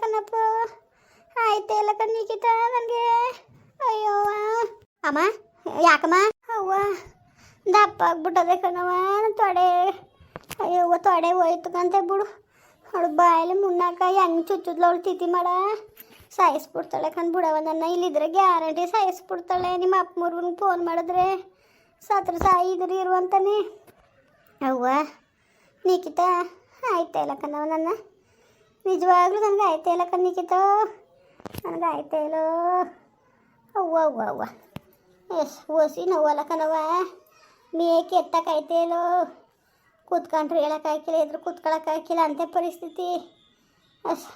ಕಣಪ್ಪ ಆಯ್ತಾ ಇಲ್ಲ ಕಣ್ ನನಗೆ. ಅಯ್ಯೋ ಅಮ್ಮ, ಯಾಕಮ್ಮ? ಅವ್ವ ದಪ್ಪ ಆಗ್ಬಿಟ್ಟದೆ ಕಣವ ತೊಡೆ. ಅಯ್ಯವ್ವ ತೊಡೆ ಹೋಯ್ತು ಕಂತೆ ಬಿಡು. ಅವಳು ಬಾಯಲ್ಲಿ ಮುನ್ನಾಕ ಹೆಂಗೆ ಚುಚ್ಚುದ್ಲು ಅವಳು ತಿಥಿ ಮಾಡ. ಸಾಯಿಸ್ಬಿಡ್ತಾಳೆ ಕಂಡು ಬಿಡವ ನನ್ನ. ಇಲ್ಲಿದ್ರೆ ಗ್ಯಾರಂಟಿ ಸಾಯಿಸ್ಬಿಡ್ತಾಳೆ. ನಿಮ್ಮ ಅಪ್ಪ ಮುರ್ಗನ್ಗೆ ಫೋನ್ ಮಾಡಿದ್ರೆ ಸತ್ರ ಸಾಯಿದ್ರಿ ಇರುವಂತಾನೆ. ಅವ್ವ, ನಿಖಿತ, ಆಯ್ತಾ ಇಲ್ಲ ಕಣವ ನನ್ನ? ನಿಜವಾಗ್ಲೂ ನನಗೆ ಆಯ್ತಾ ಇಲ್ಲ ಕಣ್ ನಿಖಿತ? ನನಗೆ ಆಯ್ತಾ ಇಲ್ಲೋ? ಅವ್ವ ಅವ್ವ ಅವ್ವ. ಎಸ್ ಓಸಿ ನೋವಲ್ಲ ಕಣವ ಮೇಕೆ ಎತ್ತಕ್ಕಾಯ್ತಾ ಇಲ್ಲೋ? ಕೂತ್ಕೊಂಡ್ರೆ ಹೇಳೋಕ್ಕಾಗಿಲ್ಲ ಇದ್ರು ಕೂತ್ಕೊಳ್ಳೋಕ್ಕಾಗಿಲ್ಲ ಅಂತೆ ಪರಿಸ್ಥಿತಿ. ಅಸ್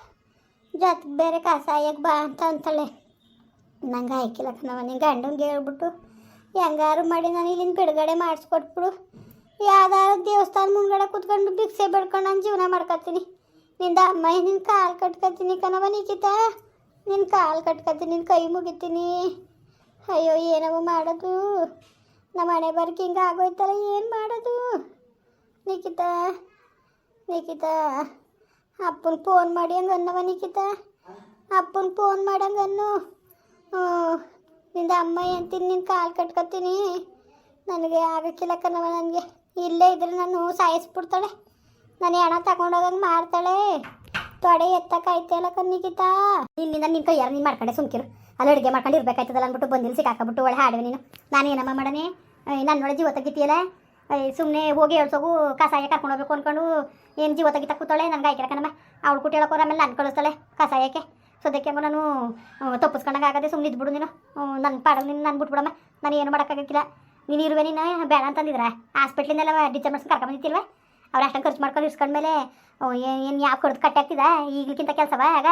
ಜಾತ್ ಬೇರೆ ಕಾಸಾಯಕ್ಕೆ ಬಾ ಅಂತ ಅಂತಾಳೆ. ನಂಗೆ ಆಯ್ಕಿಲ್ಲ ಕಣವ ನಿನ್ನ ಗಂಡಂಗೆ ಹೇಳ್ಬಿಟ್ಟು ಹೆಂಗಾರು ಮಾಡಿ ನಾನು ಇಲ್ಲಿಂದ ಬಿಡುಗಡೆ ಮಾಡಿಸ್ಕೊಟ್ಬಿಡು. ಯಾವ್ದಾರು ದೇವಸ್ಥಾನ ಮುಂದ್ಗಡೆ ಕೂತ್ಕೊಂಡು ಭಿಕ್ಷೆ ಬೆಳ್ಕೊಂಡು ನಾನು ಜೀವನ ಮಾಡ್ಕೊತೀನಿ. ನಿಂದ ಅಮ್ಮ ನಿನ್ನ ಕಾಲು ಕಟ್ಕೊತೀನಿ ಕಣವ ನಿಖಿತ ನಿನ್ನ ಕಾಲು ಕಟ್ಕೊತೀನಿ ನಿನ್ನ ಕೈ ಮುಗಿತೀನಿ. ಅಯ್ಯೋ ಏನವ ಮಾಡೋದು? ನಮ್ಮ ಮನೆ ಬರ್ಕೆ ಹಿಂಗೆ ಆಗೋಯ್ತಲ್ಲ, ಏನು ಮಾಡೋದು? ನಿಖಿತ ನಿಖಿತ ಅಪ್ಪನ ಫೋನ್ ಮಾಡಿ ಹಂಗೆ ಅನ್ನವ ನಿಖಿತ ಅಪ್ಪನ ಫೋನ್ ಮಾಡಂಗೆ ಅನ್ನು. ನಿಂದ ಅಮ್ಮ ಅಂತೀನಿ ನಿನ್ನ ಕಾಲು ಕಟ್ಕೊತೀನಿ. ನನಗೆ ಆಗಕ್ಕಿಲ್ಲ ಕಣವ ನನಗೆ. ಇಲ್ಲೇ ಇದ್ರೆ ನಾನು ಸಾಯಿಸ್ಬಿಡ್ತಾಳೆ. ನಾನು ಹಣ ತಗೊಂಡೋಗಂಗೆ ಮಾಡ್ತಾಳೆ. ತೊಡೆ ಎತ್ತಕ್ಕಾಯ್ತಲ್ಲ ಕಣ್ಣಿಗಿತ. ಇಲ್ಲಿಂದ ನಿನ್ನ ಕೈ ಯಾರು ನೀನು ಮಾಡ್ಕೊಂಡೆ ಸುಮ್ಕಿರು. ಅಲ್ಲಿ ಅಡುಗೆ ಮಾಡ್ಕೊಂಡು ಇರ್ಬೇಕಾಯ್ತದಲ್ಲ ಅಂದ್ಬಿಟ್ಟು ಬಂದಿಲ್ಲ ಸಿಕ್ಕಾಕಬಿಟ್ಟು ಒಳ್ಳೆ ಹಾಡುವೆ ನೀನು. ನಾನು ಏನಮ್ಮ ಮಾಡನೆ ನನ್ನೊಳೆ ಜೀವ ತೆಗಿತೀಯಲ್ಲ? ಸುಮ್ಮನೆ ಹೋಗಿ ಹೇಳ್ಸೋಗು ಕಸಾಯ ಕರ್ಕೊಂಡು ಹೋಗ್ಬೇಕು ಅಂದ್ಕೊಂಡು ಏನು ಜೀವ ತೆಗಿತಾ ಕೂತಾಳೆ? ನನಗೆ ಆಯ್ಕೆ ಅವಳು ಕೂಟ ಹೇಳೋಕೋರ ಆಮೇಲೆ ನಾನು ಕಳಿಸ್ತಾಳೆ ಕಸಾಯಕ್ಕೆ ಸದ್ಯಕ್ಕೆ ಅಮ್ಮ ನಾನು ತಪ್ಪಿಸ್ಕೊಂಡಂಗೆ ಆಗದೆ ಸುಮ್ಮನೆ ಇದ್ಬಿಡು ನೀನು. ನನ್ನ ಪಾಡ ನಿನ್ನ ನಾನು ಬಿಟ್ಬಿಡಮ್ಮ. ನಾನು ಏನು ಮಾಡೋಕ್ಕಾಗಿಲ್ಲ ನೀನು ಇರುವೆ ನೀನು, ಬೇಡ ಅಂತಂದಿದ್ರೆ? ಹಾಸ್ಪಿಟ್ಲಿಂದೆಲ್ಲ ಡಿಸ್ಚಾರ್ಜ್ ಮಾಡ್ಸ್ಕೊಂಡು ಕರ್ಕೊಂಬಂದಿತ್ತಿಲ್ವ ಅವ್ರು ಅಷ್ಟೊಂದು ಖರ್ಚು ಮಾಡ್ಕೊಂಡು ಇಸ್ಕೊಂಡ್ಮೇಲೆ ಏನು ಯಾವ ಕಡ್ದು ಕಟ್ಟಿ ಆಗ್ತಿದ ಈಗಲಿಕ್ಕಿಂತ ಕೆಲಸವ ಆಗ?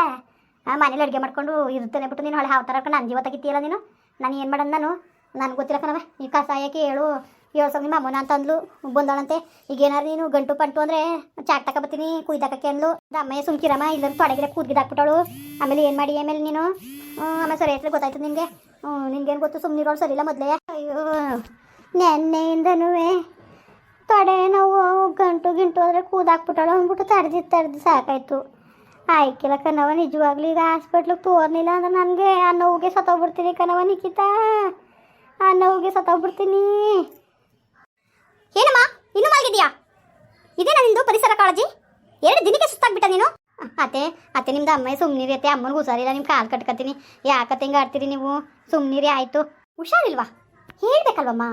ಮನೇಲಿ ಅಡುಗೆ ಮಾಡ್ಕೊಂಡು ಇರ್ತಾನೆ ಬಿಟ್ಟು ನೀನು ಹೊಳೆ ಹಾವು ಥರ ನಾನು ಜೀವ ತೆಗಿತೀಯಲ್ಲ ನೀನು? ನಾನು ಏನು ಮಾಡೋದು ನಾನು? ನನಗೆ ಗೊತ್ತಿಲ್ಲ ಕಣವ ಈ ಕಸಾಯಕ್ಕೆ ಹೇಳು, ಏಳು ನಿಮ್ಮ ಅಮ್ಮನ ಅಂತ ಅಂದ್ಲು ಬಂದಳಂತೆ ಈಗ ಏನಾರು ನೀನು ಗಂಟು ಪಂಟು ಅಂದರೆ ಚಾಕ್ ತಗೊಬತ್ತೀನಿ ಕುಯ್ದಾಕಕ್ಕೆ ಅಂದ್ಲು. ಅಮ್ಮಯ್ಯ ಸುಮ್ಕಿರಮ್ಮ ಇಲ್ಲಂದ್ರೆ ತೊಡಗಿರ ಕೂದ್ಗಿದಾಕ್ಬಿಟ್ಟಳು ಆಮೇಲೆ ಏನು ಮಾಡಿ ಆಮೇಲೆ ನೀನು? ಆಮೇಲೆ ಸರಿ ಆಯ್ತು ಗೊತ್ತಾಯ್ತು ನಿನಗೆ. ನಿನ್ಗೇನು ಗೊತ್ತು? ಸುಮ್ಮನಿರೋಳು ಸರಿ ಇಲ್ಲ ಮೊದಲೇ. ಅಯ್ಯೋ ನೆನ್ನೆಯಿಂದನೂ ತೊಡೆ ನಾವು ಗಂಟು ಗಿಂಟು ಆದರೆ ಕೂದಾಕ್ಬಿಟ್ಟಾಳು ಅಂದ್ಬಿಟ್ಟು ತರ್ದು ತರ್ದು ಸಾಕಾಯ್ತು. ಆಯ್ಕಿಲ್ಲ ಕಣವ ನಿಜವಾಗ್ಲೂ ಈಗ ಹಾಸ್ಪಿಟ್ಲಿಗೆ ತೋರ್ನಿಲ್ಲ ಅಂದ್ರೆ ನನಗೆ ಆ ನೋವಿಗೆ ಸತ್ತೋಗ್ಬಿಡ್ತೀನಿ ಕಣವ ನಿಖಿತ. ಆ ನೋವಿಗೆ ಸತ್ತೋಗ್ಬಿಡ್ತೀನಿ. ಏನಮ್ಮ ಇನ್ನೂ ಮಲಗಿದ್ಯಾ ಇದೇನಾ ನಿಂದು ಪರಿಸರ ಕಾಳಜಿ? ಎರಡು ದಿನಕ್ಕೆ ಸುಸ್ತಾಗ್ಬಿಟ್ಟ ನೀನು? ಅತ್ತೆ ಅತ್ತೆ ನಿಮ್ದು ಅಮ್ಮ ಸುಮ್ಮನಿರಿ ಅತ್ತೆ ಅಮ್ಮನಿಗೆ ಹುಷಾರಿಲ್ಲ ನಿಮ್ಮ ಕಾಲು ಕಟ್ಕತ್ತೀನಿ. ಯಾಕತ್ತೆ ಹಿಂಗೆ ಆಡ್ತೀರಿ ನೀವು? ಸುಮ್ಮನಿರಿ ಆಯಿತು. ಹುಷಾರಿಲ್ವಾ? ಹೇಳ್ಬೇಕಲ್ವಮ್ಮ?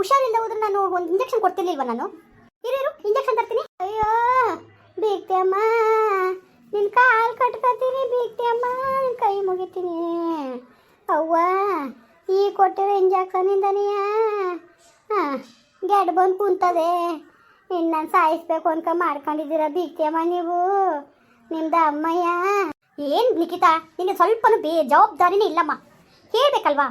ಹುಷಾರಿಲ್ಲ ಹೋದ್ರೆ ನಾನು ಒಂದು ಇಂಜೆಕ್ಷನ್ ಕೊಡ್ತಿರ್ಲಿಲ್ವ ನಾನು? ಇರು ಇಂಜೆಕ್ಷನ್ ತರ್ತೀನಿ. ಅಯ್ಯೋ, ಬೀಗ್ತಿ ಅಮ್ಮ. ನಿನ್ನ ಕಾಲು ಕಟ್ಕೊತೀನಿ ಬೀಗ್ತಿ ಅಮ್ಮ ಕೈ ಮುಗಿತೀನಿ. ಅವ್ವ, ಈ ಕೊಟ್ಟಿರೋ ಇಂಜೆಕ್ಷನಿಂದನೆಯ ಹಾಂ ಗೆಡ್ ಬಂದು ಕುಂತದೆ. ಇನ್ನು ನಾನು ಸಾಯಿಸ್ಬೇಕು ಅನ್ಕ ಮಾಡ್ಕೊಂಡಿದ್ದೀರ ಬೀಗ್ತಿ ಅಮ್ಮ ನೀವು? ನಿಮ್ದ ಅಮ್ಮಯ್ಯ. ಏನು ನಿಖಿತಾ, ನಿನಗೆ ಸ್ವಲ್ಪನೂ ಬೇ ಜವಾಬ್ದಾರಿನೇ ಇಲ್ಲಮ್ಮ. ಹೇಳ್ಬೇಕಲ್ವಾ?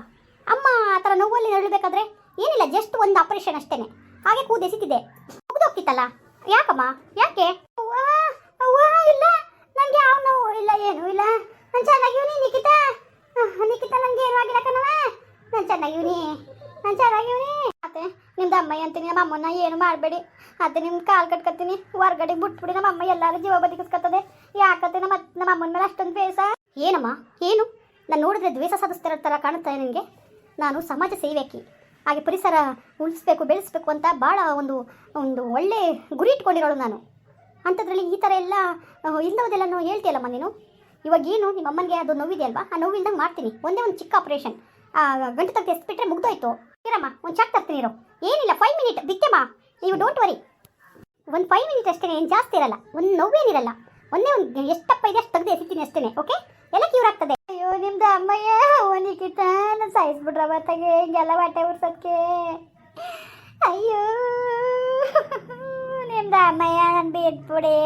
ಅಮ್ಮ ಆ ಥರ ನೋವಲ್ಲಿ ನಡಬೇಕಾದ್ರೆ ಏನಿಲ್ಲ ಜಸ್ಟ್ ಒಂದು ಆಪರೇಷನ್ ಅಷ್ಟೇನೆ. ಹಾಗೆ ಕೂದೆಸಿತಿದೆ ಹೋಗ್ತಿತ್ತಲ್ಲ ಯಾಕಮ್ಮ? ಯಾಕೆ? ಇಲ್ಲ. ನನಗೆ ಯಾವ ನೋವು? ಇಲ್ಲ, ಏನು ಇಲ್ಲ. ನಾನು ಚೆನ್ನಾಗಿವ್ನಿ ನಿಖಿತಾ. ನಿಖಿತಾ ನನಗೆ ಏನು ಆಗಿಲ್ಲ ಕಣವ ನಾನು ಚೆನ್ನಾಗಿವ್ನಿ ನಾನು ಚೆನ್ನಾಗಿವ್ನಿ ಮತ್ತೆ ನಿಮ್ದು ಅಮ್ಮಯ್ಯ ಅಂತೀನಿ. ನಮ್ಮ ಅಮ್ಮನ ಏನು ಮಾಡಬೇಡಿ. ಅತ್ತೆ ನಿಮ್ಮ ಕಾಲು ಕಟ್ಕೊತೀನಿ. ಹೊರ್ಗಡೆ ಬಿಟ್ಬಿಡಿ ನಮ್ಮ ಅಮ್ಮ ಎಲ್ಲರೂ ಜೀವ ಬದುಕಿಸ್ಕೊತದೆ ಯಾಕತ್ತೆ ನಮ್ಮ ನಮ್ಮ ಅಮ್ಮನ ಮೇಲೆ ಅಷ್ಟೊಂದು ದ್ವೇಷ? ಏನಮ್ಮ? ಏನು? ನಾನು ನೋಡಿದ್ರೆ ದ್ವೇಷ ಸಾಧಿಸ್ತಿರೋ ಥರ ಕಾಣುತ್ತೆ ನನಗೆ ನಾನು ಸಮಾಜ ಸೇವಕಿ. ಹಾಗೆ ಪರಿಸರ ಉಳಿಸ್ಬೇಕು, ಬೆಳೆಸ್ಬೇಕು ಅಂತ ಭಾಳ ಒಂದು ಒಂದು ಒಳ್ಳೆ ಗುರಿ ಇಟ್ಕೊಂಡಿರೋಳು ನಾನು. ಅಂಥದ್ರಲ್ಲಿ ಈ ಥರ ಎಲ್ಲ ಇಲ್ಲದೆಲ್ಲ ಹೇಳ್ತೀಯಲ್ಲಮ್ಮ ನೀನು? ಇವಾಗ ಏನು, ನಿಮ್ಮ ಅಮ್ಮನಿಗೆ ಅದು ನೋವಿದೆ ಅಲ್ವಾ ಆ ನೋವಿಲ್ದಂಗೆ ಮಾಡ್ತೀನಿ. ಒಂದೇ ಒಂದು ಚಿಕ್ಕ ಆಪರೇಷನ್ ಗಂಟು ತಗ್ಗಿ ಎಸ್ಬಿಟ್ರೆ ಮುಗ್ದೋಯ್ತು. ಇರಮ್ಮ, ಒಂದು ಚಾಕ್ ತರ್ತೀನಿ ಇರೋ. ಏನಿಲ್ಲ ಫೈವ್ ಮಿನಿಟ್ ಬಿಕ್ಕೆಮ್ಮ ನೀವು ಡೋಂಟ್ ವರಿ ಒಂದು ಫೈವ್ ಮಿನಿಟ್ ಅಷ್ಟೇ ಏನು ಜಾಸ್ತಿ ಇರಲ್ಲ. ಒಂದು ನೋವೇನಿರಲ್ಲ. ಒಂದೇ ಒಂದು ಎಷ್ಟಪ್ಪ ಇದೆ ಅಷ್ಟು ತೆಗೆದು ಎಸಿತೀನಿ ಅಷ್ಟೇ ಓಕೆ ಎಲ್ಲ ಕ್ಯೂರ್ ಆಗ್ತದೆ. ಅಯ್ಯೋ, ನಿಮ್ದು ಅಮ್ಮಯ್ಯ, ಅವನಿಗಿತ ಸಾಯಿಸ್ಬಿಟ್ರ ಮತ್ತಾಗೆ ಹಿಂಗೆಲ್ಲ ಬಟ್ಟೆ ಉರ್ಸೋಕ್ಕೆ ಅಯ್ಯೋ ನಿಮ್ದು ಅಮ್ಮಯ್ಯ ನಾನು ಬಿಟ್ಬಿಡಿ.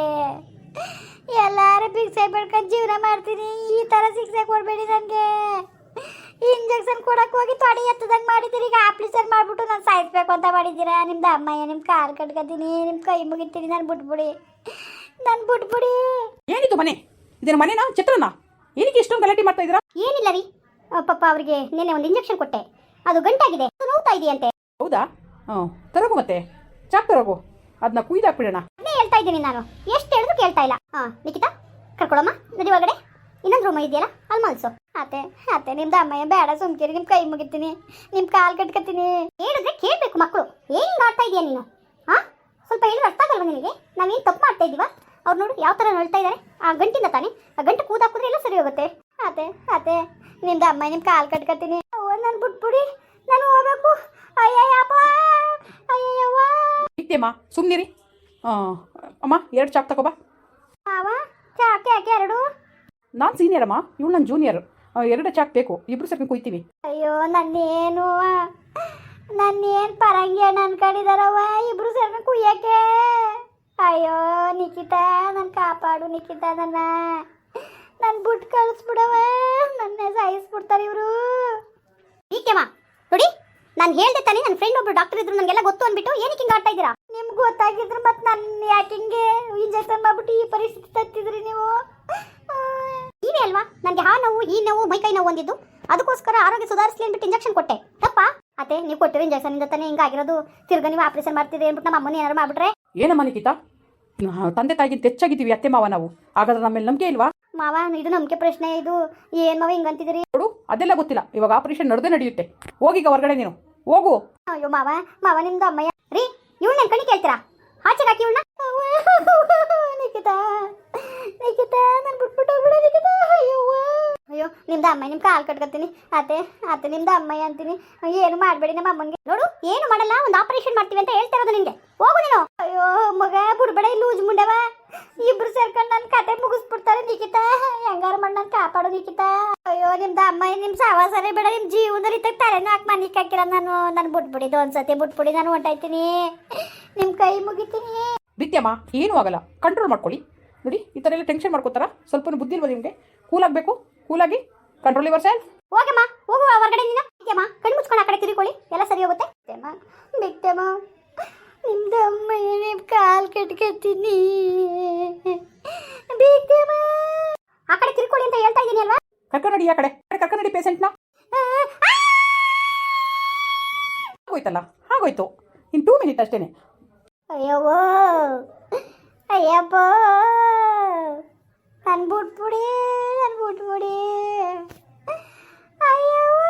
ಎಲ್ಲಾರು ಭಿಕ್ಷೆ ಬಿಡ್ಕೊಂಡು ಜೀವನ ಮಾಡ್ತೀನಿ. ಈ ಥರ ಶಿಕ್ಷೆ ಕೊಡಬೇಡಿ ನನಗೆ. ಇಂಜೆಕ್ಷನ್ ಕೊಡಕ್ಕೆ ಹೋಗಿ ತೊಡೆ ಎತ್ತದಂಗೆ ಮಾಡಿದ್ದೀರಿ. ಈಗ ಆಪ್ರೇಷನ್ ಮಾಡಿಬಿಟ್ಟು ನಾನು ಸಾಯಿಸ್ಬೇಕು ಅಂತ ಮಾಡಿದ್ದೀರಾ? ನಿಮ್ದು ಅಮ್ಮಯ್ಯ ನಿಮ್ಮ ಕಾಲು ಕಟ್ಕೊತೀನಿ ನಿಮ್ಮ ಕೈ ಮುಗಿತೀನಿ ನಾನು ಬಿಟ್ಬಿಡಿ. ನಾನು ಬಿಟ್ಬಿಡಿ. ಏನಿದು ಮನೆ? ಇದೇನು ಮನೆನಾ? ಚಿತ್ರನಾ ಏನಕ್ಕೆ ಇಷ್ಟೊಂದು ಗಲಾಟೆ ಮಾಡ್ತಾ ಇದ್ದೀರಾ ಏನಿಲ್ಲ ರೀ. ಪಾಪ ಅವರಿಗೆ ನಿನ್ನೆ ಒಂದು ಇಂಜೆಕ್ಷನ್ ಕೊಟ್ಟೆ. ಅದು ಗಂಟಾಗಿದೆ. ಅದು ನೋವ್ತಾ ಇದೆಯಂತೆ. ಹೌದಾ? ಹಾಂ ತರಗು ಮತ್ತೆ. ಚಾಕ್ ತರಗು. ಅದನ್ನ ಕುಯ್ದಾಕ್ಬಿಡೋಣ ಅದೇ ಹೇಳ್ತಾ ಇದ್ದೀನಿ ನಾನು. ಎಷ್ಟು ಹೇಳಿದ್ರು ಕೇಳ್ತಾ ಇಲ್ಲ. ಹಾಂ ನಿಖಿತಾ ಕರ್ಕೊಳಮ್ಮ ನಡಿ ಒಳಗಡೆ? ಇನ್ನೊಂದು ರೂಮ್ ಇದೆಯಲ್ಲ ಅಲ್ಲಿ ಮಲ್ಸು. ಅತ್ತೆ ಅತ್ತೆ ನಿಮ್ದು ಅಮ್ಮಯ್ಯ ಬೇಡ ಸುಮ್ಕಿರಿ ನಿಮ್ಮ ಕೈ ಮುಗಿತೀನಿ. ನಿಮ್ಮ ಕಾಲು ಕಟ್ಕೊತೀನಿ. ಹೇಳಿದ್ರೆ ಕೇಳಬೇಕು ಮಕ್ಕಳು ಏನು ಆಡ್ತಾ ಇದೀಯ ನೀನು? ಹಾ ಸ್ವಲ್ಪ ಹೇಳಿದ್ರೆ ಅರ್ಥ ಆಗಲ್ವಾ ನಿನಗೆ? ನಾವೇನು ತಪ್ಪು ಮಾಡ್ತಾ ಇದ್ದೀವ? ಅವ್ರು ನೋಡು ಯಾವ ಥರ ನಳ್ತಾ ಇದ್ದಾರೆ ಆ ಗಂಟಿಂದ ತಾನೆ. ಆ ಗಂಟು ಕೂದಾಕಿದ್ರೆ ಎಲ್ಲ ಸರಿ ಹೋಗುತ್ತೆ. ಅತ್ತೆ ಅಮ್ಮ ನಿಮ್ಮ ಕಾಲು ಕಟ್ಕೊತೀನಿ. ಅವ್ವ ನಾನು ಬಿಟ್ಬಿಡಿ ನಾನು ಹೋಗ್ಬೇಕು. ಅಯ್ಯಯ್ಯಪ್ಪ ಅಯ್ಯಯ್ಯವ್ವ. ಇತ್ತೇಮ್ಮ ಸುಮ್ಮನಿರಿ ಅಮ್ಮ ಎರಡು ಚಾಕ್ ತಗೋಬಾ ಮಾವ ಚಾಕೆ ಯಾಕೆ ಎರಡು? ನಾನು ಸೀನಿಯರ್ ಅಮ್ಮ ಇವಳು ನನ್ನ ಜೂನಿಯರ್ ಎರಡು ಚಾಕ್ ಬೇಕು ಇಬ್ರು ಸೇರ್ಕೊಂಡು ಕುಯ್ತೀವಿ. ಅಯ್ಯೋ ನನ್ನೇನು ನನ್ನೇನು ಪರಂಗಿ ಅಣ್ಣ ಅನ್ಕೊಂಡಿದಾರವ್ವ ಇಬ್ರು ಸೇರ್ಕೊಂಡು ಕುಯ್ಯಕ್ಕೆ? ಅಯ್ಯೋ ನಿಖಿತಾ ನನ್ನ ಕಾಪಾಡು ನಿಖಿತಾ ನನ್ನ ನನ್ನ ಬಿಟ್ಟು ಕಳಿಸ್ಬಿಡವ ನನ್ನ ಸಾಯಿಸ್ಬಿಡ್ತಾರೆ ಇವರು ಈಕೆಮ್ಮ ನೋಡಿ ನಾನು ಹೇಳ್ದೆ ತಾನೇ ನನ್ನ ಫ್ರೆಂಡ್ ಒಬ್ರು ಡಾಕ್ಟರ್ ಇದ್ರು ನನಗೆಲ್ಲ ಗೊತ್ತು ಅಂದ್ಬಿಟ್ಟು ಏನಕ್ಕೆ ಹಿಂಗೆ ಆಡ್ತಾ ಇದ್ದೀರಾ? ನಿಮ್ಗೆ ಗೊತ್ತಾಗಿದ್ರು ಮತ್ತೆ ನನ್ನ ಯಾಕೆ ಹಿಂಗೆ ಇಂಜೆಕ್ಷನ್ ಮಾಡ್ಬಿಟ್ಟು ಈ ಪರಿಸ್ಥಿತಿ ತತ್ತಿದ್ರಿ ನೀವು? ನೀವೇ ಅಲ್ವಾ? ನನಗೆ ಹಾ ನೋವು ಈ ನೋವು ಮೈಕೈ ನೋವು ಒಂದಿದ್ದು ಅದಕ್ಕೋಸ್ಕರ ಆರೋಗ್ಯ ಸುಧಾರಿಸಲಿ ಅಂದ್ಬಿಟ್ಟು ಇಂಜೆಕ್ಷನ್ ಕೊಟ್ಟೆ. ತಪ್ಪ? ಅತ್ತೆ ನೀವು ಕೊಟ್ಟಿರೋ ಇಂಜೆಕ್ಷನ್ ಇಂದ ತಾನೇ ಹಿಂಗಾಗಿರೋದು ತಿರ್ಗ ನೀವು ಆಪರೇಷನ್ ಮಾಡ್ತಿದ್ರಿ ಅಂದ್ಬಿಟ್ಟು ನಮ್ಮ ಅಮ್ಮನ ಏನಾರು ಮಾಡ್ಬಿಟ್ರೆ? ಏನಮ್ಮ ನಿಖಿತಾ? ತಂದೆ ತಾಯಿಗಿಂತ ಹೆಚ್ಚಾಗಿದ್ದೀವಿ ಅತ್ತೆ ಮಾವ ನಾವು. ಹಾಗಾದ್ರೆ ನಮ್ಮ ಮೇಲೆ ನಂಬಿಕೆ ಇಲ್ವಾ? ಮಾವ ಇದು ನಂಬಿಕೆ ಪ್ರಶ್ನೆ ಇದು. ಏನ್ ಮಾವ ಹಿಂಗಂತಿದ್ದೀರಿ ನೋಡು ಅದೆಲ್ಲ ಗೊತ್ತಿಲ್ಲ. ಇವಾಗ ಆಪರೇಷನ್ ನಡೆದೇ ನಡೆಯುತ್ತೆ. ಹೋಗಿಗ ಹೊರಗಡೆ ನೀನು. ಹೋಗು. ಅಯ್ಯೋ ಮಾವ ಮಾವ, ನಿಮ್ದು ಅಮ್ಮಯ್ಯ. ರೀ, ಇವಳು ನನ್ ಕಣಿ ಕೇಳ್ತೀರಾ? ಆಚೆಗೆ ಹಾಕಿ ಇವ್ನ ನಿಖಿತಾ ನಿಖಿತಾ, ನನ್ ಬಿಟ್ಬಿಟ್ಟು ಹೋಗ್ಬಿಡ ನಿಖಿತಾ. ಅಯ್ಯವ್ವ. ಅಯ್ಯೋ, ನಿಮ್ದು ಅಮ್ಮ ನಿಮ್ ಕಾಲ್ ಕಟ್ಕೊತೀನಿ. ಅತ್ತೆ ಅತ್ತೆ, ನಿಮ್ದು ಅಮ್ಮಯ್ಯ ಅಂತೀನಿ. ಏನು ಮಾಡಬೇಡಿ ನಮ್ಮ ಅಮ್ಮನಿಗೆ. ನೋಡು, ಏನು ಮಾಡಲ್ಲ, ಒಂದು ಆಪರೇಷನ್ ಮಾಡ್ತೀವಿ ಅಂತ ಹೇಳ್ತಿರೋದು ನಿಂಗೆ. ಹೋಗು ನೀನು. ಅಯ್ಯೋ, ಮಗ, ಬಿಡ್ಬೇಡ, ಲೂಜ್ ಮುಂಡವ. ಇಬ್ರು ಸೇರ್ಕೊಂಡು ನನ್ನ ಕತೆ ಮುಗಿಸ್ಬಿಡ್ತಾರೆ ನಿಖಿತ. ಹೆಂಗಾರ ಮಾಡಿ ನಾನು ಕಾಪಾಡು ನಿಖಿತ? ಅಯ್ಯೋ ನಿಮ್ದು ಅಮ್ಮ ನಿಮ್ ಸಾವಾಸರೆ ಬೇಡ ನಿಮ್ ಜೀವನದಲ್ಲಿ ತಗ ತಲೆನೂ ಹಾಕಿ ಮನೆಗೆ ಹಾಕಿರ ನಾನು ನಾನು ಬಿಟ್ಬಿಡಿದ್ದು ಒಂದ್ಸತಿ. ಬಿಟ್ಬಿಡಿ ನಾನು ಹೊಂಟಾಯ್ತೀನಿ. ನಿಮ್ಮ ಕೈ ಮುಗಿತೀನಿ. ನಿತ್ಯಮ್ಮ ಏನೂ ಆಗಲ್ಲ. ಕಂಟ್ರೋಲ್ ಮಾಡ್ಕೊಳ್ಳಿ. ನೋಡಿ ಈ ಥರ ಎಲ್ಲ ಟೆನ್ಷನ್ ಮಾಡ್ಕೋತಾರ. ಸ್ವಲ್ಪ ಬುದ್ಧಿ ಇಲ್ವಾ ನಿಮಗೆ? ಕೂಲ್ ಆಗಬೇಕು? ಕೂಲಾಗಿ ಕಂಟ್ರೋಲ್ ಯುವರ್ ಸೆಲ್ಫ್ ಹೋಗಮ್ಮ ಹೋಗುವ ಹೊರಗಡೆ ನೀನು. ಕಣ್ಣು ಮುಚ್ಕೊಂಡು ಆ ಕಡೆ ತಿರುಕೊಳ್ಳಿ ಎಲ್ಲ ಸರಿ ಹೋಗುತ್ತೆ. ಬಿಟ್ಟೆಮ್ಮ ನಿಮ್ದು ಅಮ್ಮ ನಿಮ್ ಕಾಲ್ ಕಟ್ಕೊತೀನಿ ಆ ಕಡೆ ತಿರ್ಕೊಳ್ಳಿ ಅಂತ ಹೇಳ್ತಾ ಇದ್ದೀನಿ ಅಲ್ವಾ? ಕರ್ಕೊಂಡಿ ಆ ಕಡೆ. ಕರ್ಕೊಂಡಿ ಪೇಷಂಟ್ನ ಆಗೋಯ್ತಲ್ಲ? ಹಾಗೋಯ್ತು ಇನ್ ಟೂ ಮಿನಿಟ್ ಅಷ್ಟೇನೆ. ಅಯ್ಯವೋ ಅಯ್ಯಪ್ಪ ನನ್ ಬಿಟ್ಬಿಡಿ ನನ್ ಬಿಟ್ಬಿಡಿ ಅಯ್ಯವ್ವ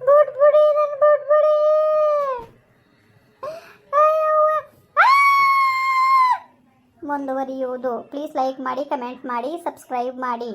ಬಿಟ್ಬಿಡಿ ನನ್ ಬಿಟ್ಬಿಡಿ ಅಯ್ಯವ್ವ ಆ! ಮುಂದುವರಿಯುವುದು ಪ್ಲೀಸ್ ಲೈಕ್ ಮಾಡಿ ಕಮೆಂಟ್ ಮಾಡಿ ಸಬ್ಸ್ಕ್ರೈಬ್ ಮಾಡಿ.